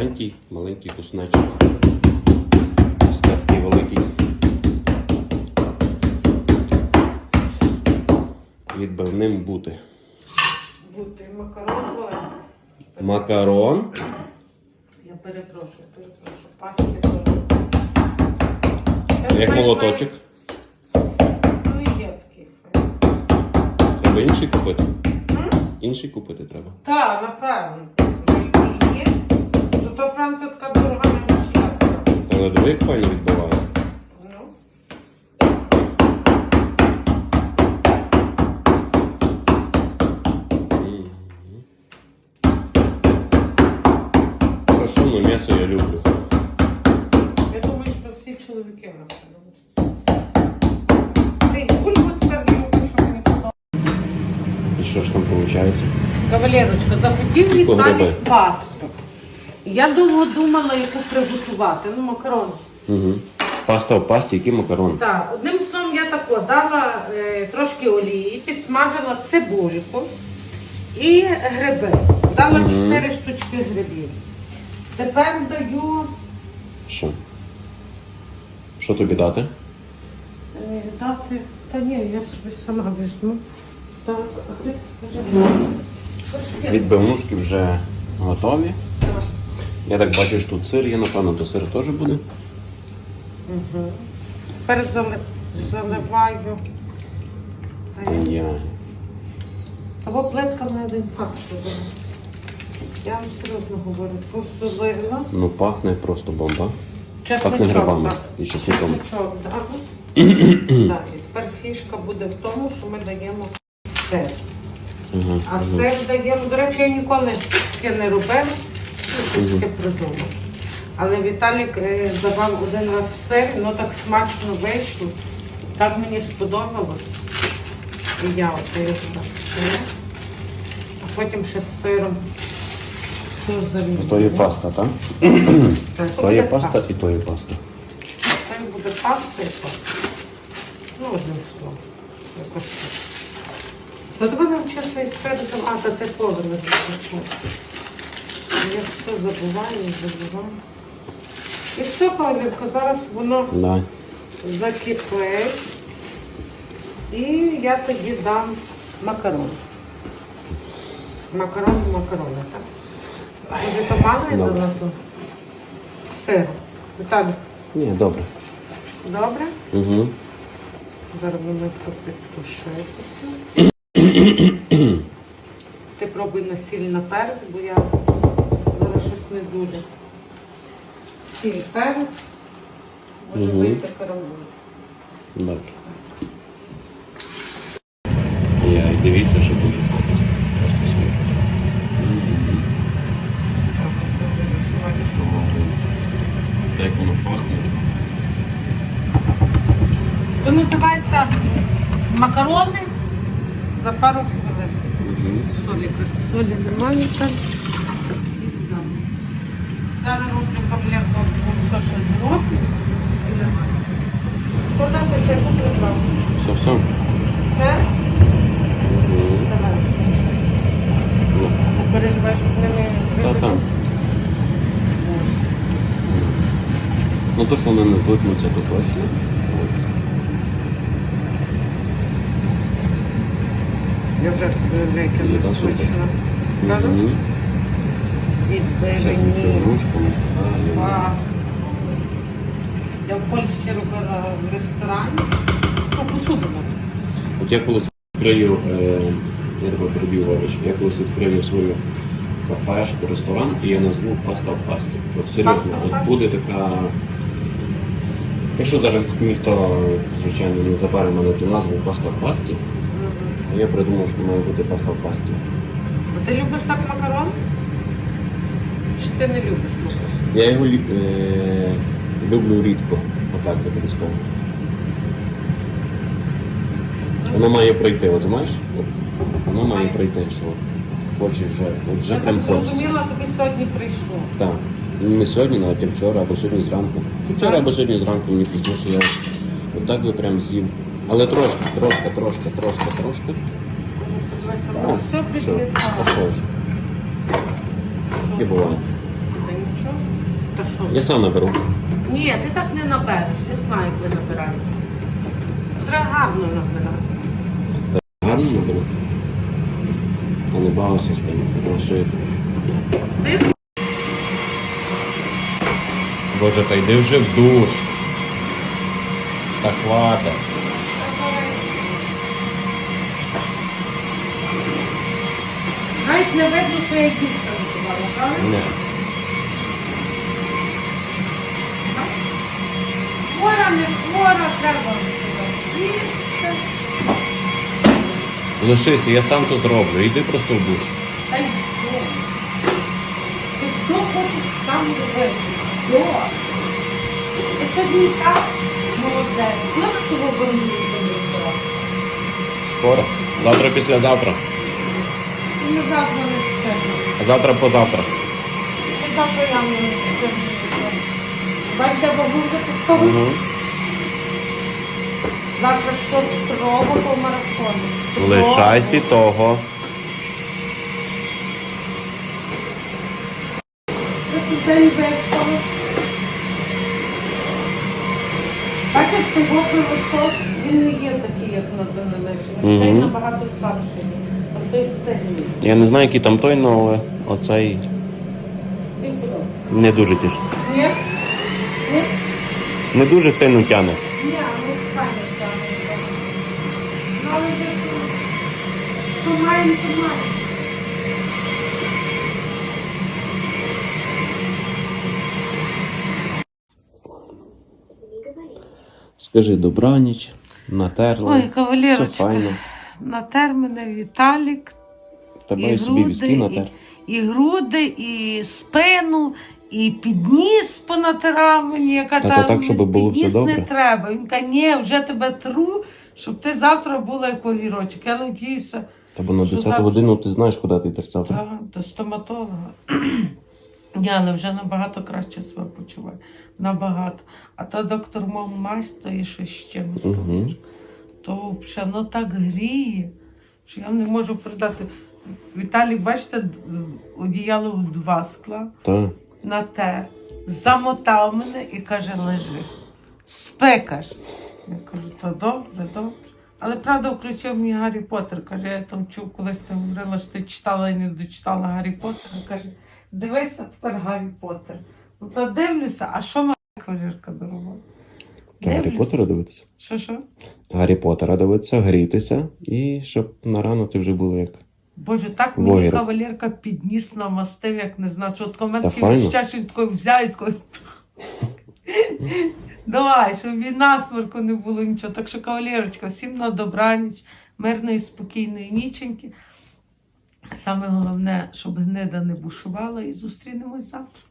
маленький, маленький куснечок. Ось такий великий. Відбивним бути. Бути макарон. Макарон. Я перепрошую, перепрошую. Пасти. Як молоточок. Ну і є такий файний. Треба інший купити. Інший купити треба. Так, напевно. І Є. Зато Франція така дорога не мішає. Але диви, як файно відбиває. Ну. Мгм. Що, що, ну м'ясо я люблю. Я думаю, що всі чоловіки в нас це роблять. Ти бульбу це люблю, що мені подобається. І що ж там виходить? Кавалерочка, захотів гриби? Віталій пасту. Я довго думала, яку приготувати. Ну, макарон. Угу. Паста в пасті, який макарон. Так, одним словом, я тако дала е, трошки олії, підсмажила цибульку і гриби. Дала Мгм. 4 штучки грибів. Тепер даю Що? Що тобі дати? е, дати. Та ні, я собі сама візьму. Так, а ти вже. Відбивнушки вже готові. Я так бачу, що тут сир є, напевно, то сир теж буде. Мгм. Тепер заливаю. Я-. Або плитка на один факт. зробила. Я вам серйозно говорю, посолила. Ну пахне просто бомба. Чесничок, Пахне грибами так. і чесником. Чесничок, так. Так, і тепер фішка буде в тому, що ми даємо сир. Угу. А сир даємо, до речі, я ніколи таке не робив, ну, таке придумав. Але Віталік е, давав один раз сир, воно так смачно вийшло. Так мені сподобалось. І я от сир. А потім ще з сиром. То є паста, так? То є паста і то є паста. Це буде паста і паста. Ну, одним словом. Якось так. Та тебе навчився себе там, а, та ти повернеш. Я все забуваю, забуваю. І все, Павлівка, зараз воно Да. закипить. І я тоді дам макарон. Макарон, макарони, так? Може, то мало я Добре. Сир. Віталій, Ні, добре. добре? Угу. Зараз воно підтушитися. Ти пробуй на сіль наперед, бо я не дуже. Сіль перед. Може Мгм. вийти карамель. Добре. Я і дивіться, що буде. Як воно пахне. То називається макарони за пару хвилин. Угу. Солі, кажу, солі немає так. Зараз роблю ще не роблю. І немає. Що там ти ще купив? Все, все. Все? Давай. Ну, Не переживай, щоб не не та там. Ну то, що вони не злипнуться, то точно. Я вже викину Є, та супер. смачно. Правда? Мгм. Відбивні. Я в Польщі робила в ресторані. Ну, посуду. От я колись відкрию, е, я тебе перебив, вибач, я колись відкрию свою кафешку, ресторан, і я назву паста в пасті. От серйозно, от буде така. Якщо зараз ніхто, звичайно, не забере мене ту назву паста в пасті, а я придумав, що має бути паста в пасті. А ти любиш так макарон? Ти не любиш? Я його е, люблю рідко, отак от обов'язково. Воно має пройти, от знаєш? От Воно має пройти, що хочеш вже, от вже Я прям хочеться. зрозуміла, тобі сьогодні прийшло. Так. Не сьогодні, навіть а вчора, або сьогодні зранку. Вчора або сьогодні зранку мені прийшло, що я отак би прям з'їв. Але трошки, трошки, трошки, трошки, трошки. Ну, Так, все що? А що ж? Таке буває. Та що? Я сам наберу. Ні, ти так не набереш. Я знаю, як ви набираєте. Треба гарно набирати. Гарно наберу. А не бавився з тим. Тому що я- Ти Боже, та йди вже в душ. Та хвата. навіть не видно, що я якісь приготувала, правда? Не. Не хвора, треба їсти. Лишися, я сам то зроблю. Йди просто в душ. Та й що? Ти що хочеш сам робити? Що? Ти тобі і так молодець. Ну, так того бомбі Скоро. Завтра післязавтра. Не завтра не встигну. А завтра позавтра. Завтра я не встигну. Бачите, бабуся поставить. Угу. Завтра все строго по марафону. Строго. Лишайся того. Бачиш, той висос, він не є такий, як на Данилишині. Мгм. Цей набагато слабший. А той сильний. Я не знаю, який там той, але оцей Він подобається. не дуже тіш. Ні? Ні? Не дуже сильно тяне. Ні, ну файно стане. Ну, але вже що? Що маємо. Скажи добраніч, натерла. Ой, кавалерочка. Все файно. Натер мене Віталік. Тебе і і собі візки натер. І, і груди, і спину, і підніс понатирав мені, яка Та там так, щоб було все добре? не треба. Він каже, ні, вже тебе тру, щоб ти завтра була як огірочок. Я надіюся, бо на 10 завтра? годину ти знаєш, куди ти йдеш завтра. та, до стоматолога. Ні, але вже набагато краще себе почуваю. Набагато. А то доктор мов то і ще з чимось. Угу. То взагалі воно так гріє, що я не можу передати. Віталій, бачите, одіяло в два скла, Та. натер, замотав мене і каже, лежи. Спекаш. Я кажу, то добре, добре. Але правда включив мені Гаррі Поттер. Каже, я там чув, колись ти говорила, що ти читала і не дочитала Гаррі Поттера. Каже, дивися тепер Гаррі Поттер. Ну то дивлюся, а що моя кавалерка доробила? Гаррі. Поттера дивитися. Що що? Гаррі Поттера дивитися, грітися і щоб на рано ти вже було як. Боже, так мені Вогір. кавалерка підніс намастив, як не знаю, що от Та ще такий взяв і такий. Давай, щоб від насморку не було нічого. Так що, кавалерочка, всім на добраніч, мирної, спокійної ніченьки. Саме головне, щоб гнида не бушувала і зустрінемось завтра.